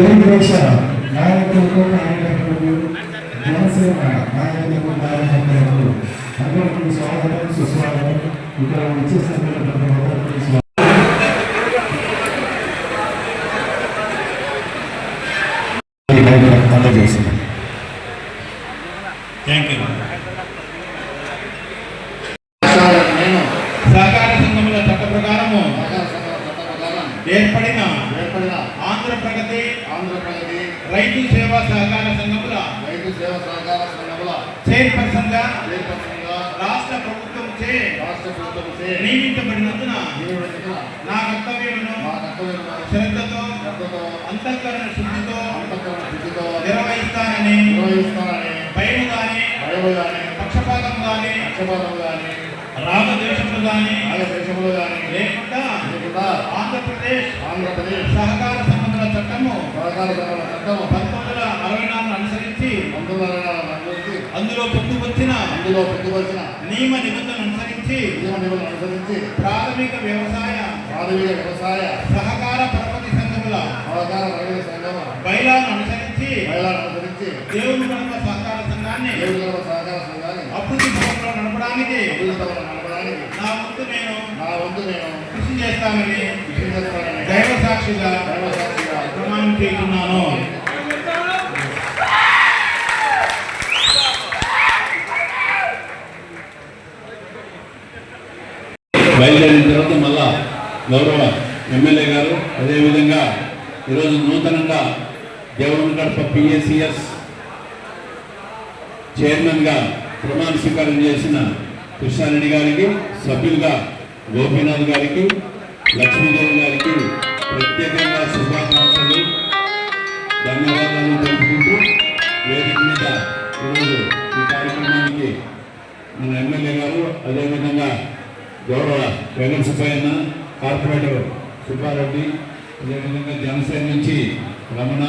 తెలుగుదేశ నాయకులకు కార్యకర్తలకు జనసేన నాయకులకు కార్యకర్తలకు అందరికీ స్వాగతం సుస్వాగతం. ఇక్కడ వచ్చేసిన ప్రతి ఒక్కరికి స్వాగతం అందజేసింది థ్యాంక్ యూ నేను సహకార సంఘముల చట్ట ప్రకారము సహకార సంఘం చట్ట ప్రకారం ఏర్పడిన ఏర్పడిన ఆంధ్ర ప్రగతి ఆంధ్రప్రగతి రైతు సేవా సహకార సంఘముల రైతు సేవ సహకార సంఘముల చైర్పర్సన్గా చైర్పర్సన్గా రాష్ట్ర ప్రభుత్వంచే రాష్ట్ర ప్రభుత్వం నియమించబడినందున నియమించిన నా కర్తవ్యమును మా కర్తవ్యంలో శ్రద్ధతో శ్రద్ధతో అంతఃకరణ శుద్ధితో అంతఃకరణ శుద్ధితో నిర్వహిస్తానని నిర్వహిస్తానని భయము గాని భయము గాని పక్షపాతం గాని పక్షపాతం గాని రాగద్వేషములు గాని రాగద్వేషములు గాని లేకుండా లేకుండా ఆంధ్రప్రదేశ్ ఆంధ్రప్రదేశ్ సహకార సంఘముల చట్టము సహకార సంఘముల చట్టం పంతొమ్మిది అరవై నాలుగు అనుసరించి అందులో పొందుపరిచిన అందులో పొందుపరిచిన నియమ నిబంధనలు అనుసరించి నియమ నిబంధనలు అనుసరించి ప్రాథమిక వ్యవసాయ ప్రాథమిక వ్యవసాయ సహకార పరపతి సంఘముల సహకార రైతు సంఘం బయలాను అనుసరించి మహిళలను అనుసరించి దేవుని పరమ సహకార సంఘాన్ని దేవుల సహకార సంఘాన్ని అభివృద్ధి పథకంలో నడపడానికి అభివృద్ధి నడపడానికి నా వంతు నేను నా వంతు నేను కృషి చేస్తానని కృషి చేస్తానని దైవ సాక్షిగా చేస్తున్నాను. బయలుదేరిన తర్వాత మళ్ళా గౌరవ ఎమ్మెల్యే గారు అదేవిధంగా ఈరోజు నూతనంగా దేవరం గడప పిఎస్సిఎస్ చైర్మన్గా ప్రమాణ స్వీకారం చేసిన కృష్ణారెడ్డి గారికి సభ్యులుగా గోపీనాథ్ గారికి లక్ష్మీదేవి గారికి ప్రత్యేకంగా శుభాకాంక్షలు. మన ఎమ్మెల్యే గారు అదేవిధంగా గౌరవ వెంకట సుబ్బయ్యన్న కార్పొరేటర్ సుబ్బారెడ్డి అదేవిధంగా జనసేన నుంచి రమణ.